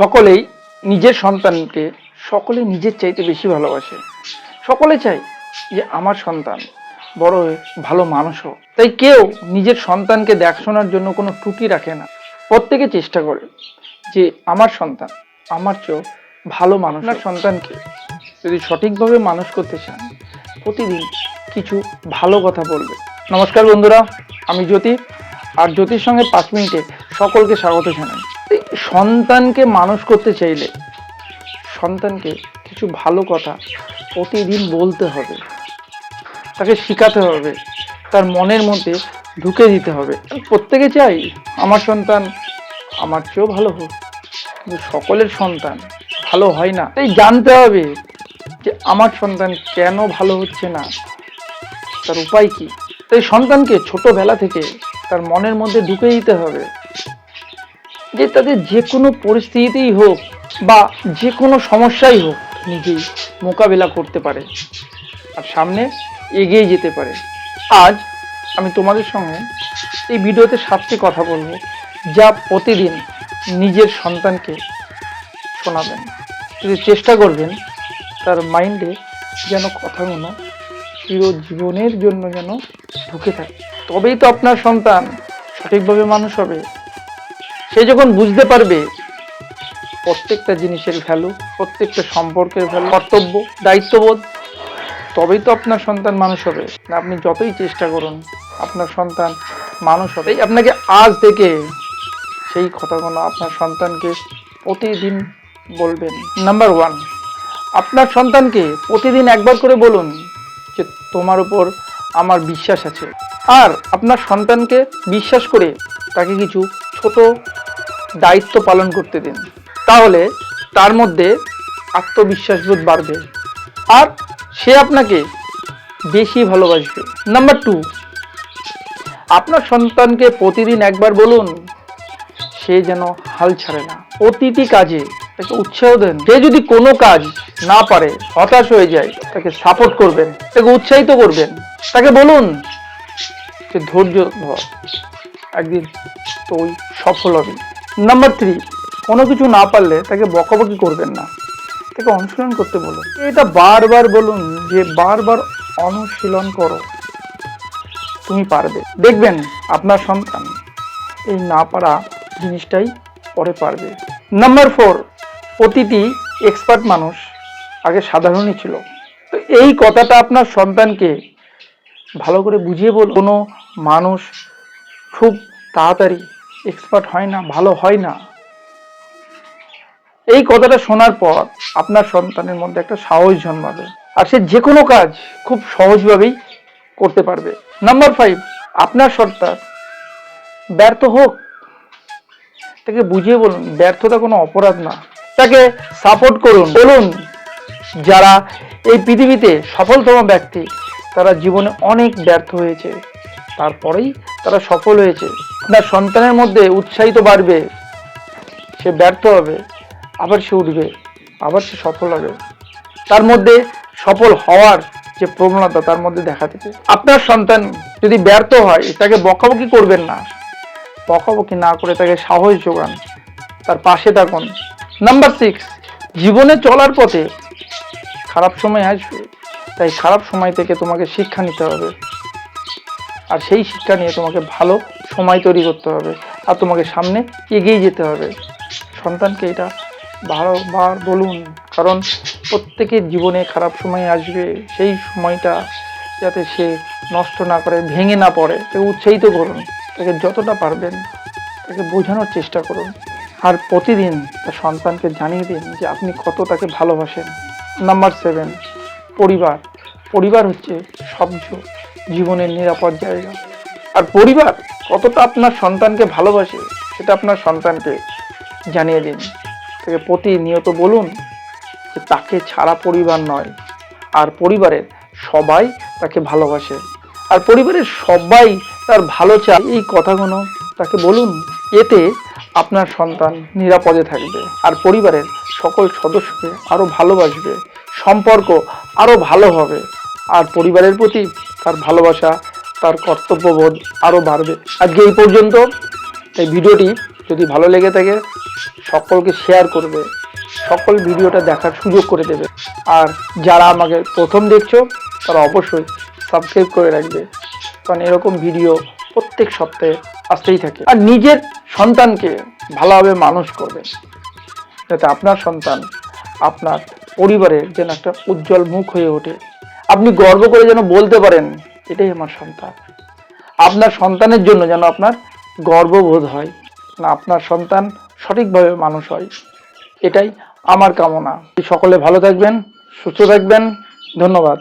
সকলেই নিজের সন্তানকে সকলে নিজের চাইতে বেশি ভালোবাসে। সকলে চায় যে আমার সন্তান বড় হয়ে ভালো মানুষ হোক। তাই কেউ নিজের সন্তানকে দেখাশোনার জন্য কোনো ত্রুটি রাখে না। প্রত্যেকে চেষ্টা করে যে আমার সন্তান আমার চেয়েও ভালো মানুষ আর সন্তানকে যদি সঠিকভাবে মানুষ করতে চান প্রতিদিন কিছু ভালো কথা বলবে। নমস্কার বন্ধুরা আমি জ্যোতি। আর জ্যোতির সঙ্গে পাঁচ মিনিটে সকলকে স্বাগত জানাই। সন্তানকে মানুষ করতে চাইলে সন্তানকে কিছু ভালো কথা প্রতিদিন বলতে হবে। তাকে শেখাতে হবে। তার মনের মধ্যে ঢুকে দিতে হবে। প্রত্যেকে চাই আমার সন্তান আমার চেয়েও ভালো হোক। কিন্তু সকলের সন্তান ভালো হয় না। তাই জানতে হবে যে আমার সন্তান কেন ভালো হচ্ছে না। তার উপায় কি? তাই সন্তানকে ছোটবেলা থেকে তার মনের মধ্যে ঢুকে দিতে হবে। যে তাদের যে কোনো পরিস্থিতিতেই হোক বা যে কোনো সমস্যাই হোক নিজেই মোকাবেলা করতে পারে আর সামনে এগিয়ে যেতে পারে। আজ আমি তোমাদের সঙ্গে এই ভিডিওতে সাতটি কথা বলব যা প্রতিদিন নিজের সন্তানকে শোনাবেন। যদি চেষ্টা করবেন, তার মাইন্ডে যেন কথাগুলো চিরজীবনের জন্য যেন ঢুকে থাকে। তবেই তো আপনার সন্তান সঠিকভাবে মানুষ হবে। সে যখন বুঝতে পারবে প্রত্যেকটা জিনিসের ভ্যালু প্রত্যেকটা সম্পর্কের ভ্যালু কর্তব্য, দায়িত্ববোধ, তবেই তো আপনার সন্তান মানুষ হবে। আপনি যতই চেষ্টা করুন, আপনার সন্তান মানুষ হবে। আপনাকে আজ থেকে সেই কথাগুলো আপনার সন্তানকে প্রতিদিন বলবেন। নাম্বার ওয়ান আপনার সন্তানকে প্রতিদিন একবার করে বলুন যে, তোমার উপর আমার বিশ্বাস আছে। আর আপনার সন্তানকে বিশ্বাস করে তাকে কিছু ছোট দায়িত্ব পালন করতে দিন। তাহলে তার মধ্যে আত্মবিশ্বাসবোধ বাড়বে। আর সে আপনাকে বেশি ভালোবাসবে। নাম্বার টু আপনার সন্তানকে প্রতিদিন একবার বলুন, সে যেন হাল ছাড়ে না। প্রতিটি কাজে তাকে উৎসাহ দেন। সে যদি কোনো কাজ না পারে, হতাশ হয়ে যায়, তাকে সাপোর্ট করবেন, তাকে উৎসাহিত করবেন। তাকে বলুন যে ধৈর্য ধর। একদিন তুই সফল হবি। নাম্বার থ্রি কোনো কিছু না পারলে তাকে বকাবকি করবেন না। তাকে অনুশীলন করতে বলুন। এটা বারবার বলুন যে বারবার অনুশীলন করো। তুমি পারবে। দেখবেন আপনার সন্তান এই না পারা জিনিসটাই পরে পারবে। নাম্বার ফোর প্রতিটি এক্সপার্ট মানুষ আগে সাধারণই ছিল। তো এই কথাটা আপনার সন্তানকে ভালো করে বুঝিয়ে বল কোনো মানুষ খুব তাড়াতাড়ি এক্সপার্ট হয় না, ভালো হয় না। এই কথাটা শোনার পর আপনার সন্তানের মধ্যে একটা সাহস জন্মাবে আর সে যে কোনো কাজ খুব সহজভাবেই করতে পারবে। নাম্বার ফাইভ আপনার সন্তান ব্যর্থ হোক। তাকে বুঝিয়ে বলুন, ব্যর্থতা কোনো অপরাধ না। তাকে সাপোর্ট করুন। বলুন, যারা এই পৃথিবীতে সফলতম ব্যক্তি, তারা জীবনে অনেক ব্যর্থ হয়েছে। তারপরেই তারা সফল হয়েছে। আপনার সন্তানের মধ্যে উৎসাহিত বাড়বে, সে ব্যর্থ হবে, আবার সে উঠবে, আবার সে সফল হবে। তার মধ্যে সফল হওয়ার যে প্রবণতা তার মধ্যে দেখা দেবে। আপনার সন্তান যদি ব্যর্থ হয়, তাকে বকাবকি করবেন না। বকাবকি না করে তাকে সাহস যোগান, তার পাশে থাকুন। নাম্বার সিক্স জীবনে চলার পথে খারাপ সময় আসবে, তাই খারাপ সময় থেকে তোমাকে শিক্ষা নিতে হবে। আর সেই শিক্ষা নিয়ে তোমাকে ভালো সময় তৈরি করতে হবে। আর তোমাকে সামনে এগিয়ে যেতে হবে। সন্তানকে এটা বারবার বলুন, কারণ প্রত্যেকের জীবনে খারাপ সময় আসবে। সেই সময়টা যাতে সে নষ্ট না করে, ভেঙে না পড়ে, তাকে উৎসাহিত করুন। তাকে যতটা পারবেন, তাকে বোঝানোর চেষ্টা করুন। আর প্রতিদিন তার সন্তানকে জানিয়ে দিন যে আপনি কত তাকে ভালোবাসেন। নাম্বার সেভেন, পরিবার। পরিবার হচ্ছে সবচেয়ে জীবনের নিরাপদ জায়গা। আর পরিবার কতটা আপনার সন্তানকে ভালোবাসে, সেটা আপনার সন্তানকে জানিয়ে দিন। তাকে প্রতিনিয়ত বলুন যে তাকে ছাড়া পরিবার নয়, আর পরিবারের সবাই তাকে ভালোবাসে। আর পরিবারের সবাই তার ভালো চায়। এই কথাগুলো তাকে বলুন, এতে আপনার সন্তান নিরাপদে থাকবে, আর পরিবারের সকল সদস্যকে আরও ভালোবাসবে, সম্পর্ক আরও ভালো হবে, আর পরিবারের প্রতি তার ভালোবাসা, তার কর্তব্যবোধ আরও বাড়বে। আজকে এই পর্যন্ত। এই ভিডিওটি যদি ভালো লেগে থাকে, সকলকে শেয়ার করবে। সকল ভিডিওটা দেখার সুযোগ করে দেবে। আর যারা আমাকে প্রথম দেখছ, তারা অবশ্যই সাবস্ক্রাইব করে রাখবে। কারণ এরকম ভিডিও প্রত্যেক সপ্তাহে আসতেই থাকে। আর নিজের সন্তানকে ভালোভাবে মানুষ করবে। যাতে আপনার সন্তান আপনার পরিবারের যেন একটা উজ্জ্বল মুখ হয়ে ওঠে। আপনি গর্ব করে যেন বলতে পারেন, এটাই আমার সন্তান। আপনার সন্তানের জন্য যেন আপনার গর্ববোধ হয়, না আপনার সন্তান সঠিকভাবে মানুষ হয়। এটাই আমার কামনা। সকলে ভালো থাকবেন, সুস্থ থাকবেন। ধন্যবাদ।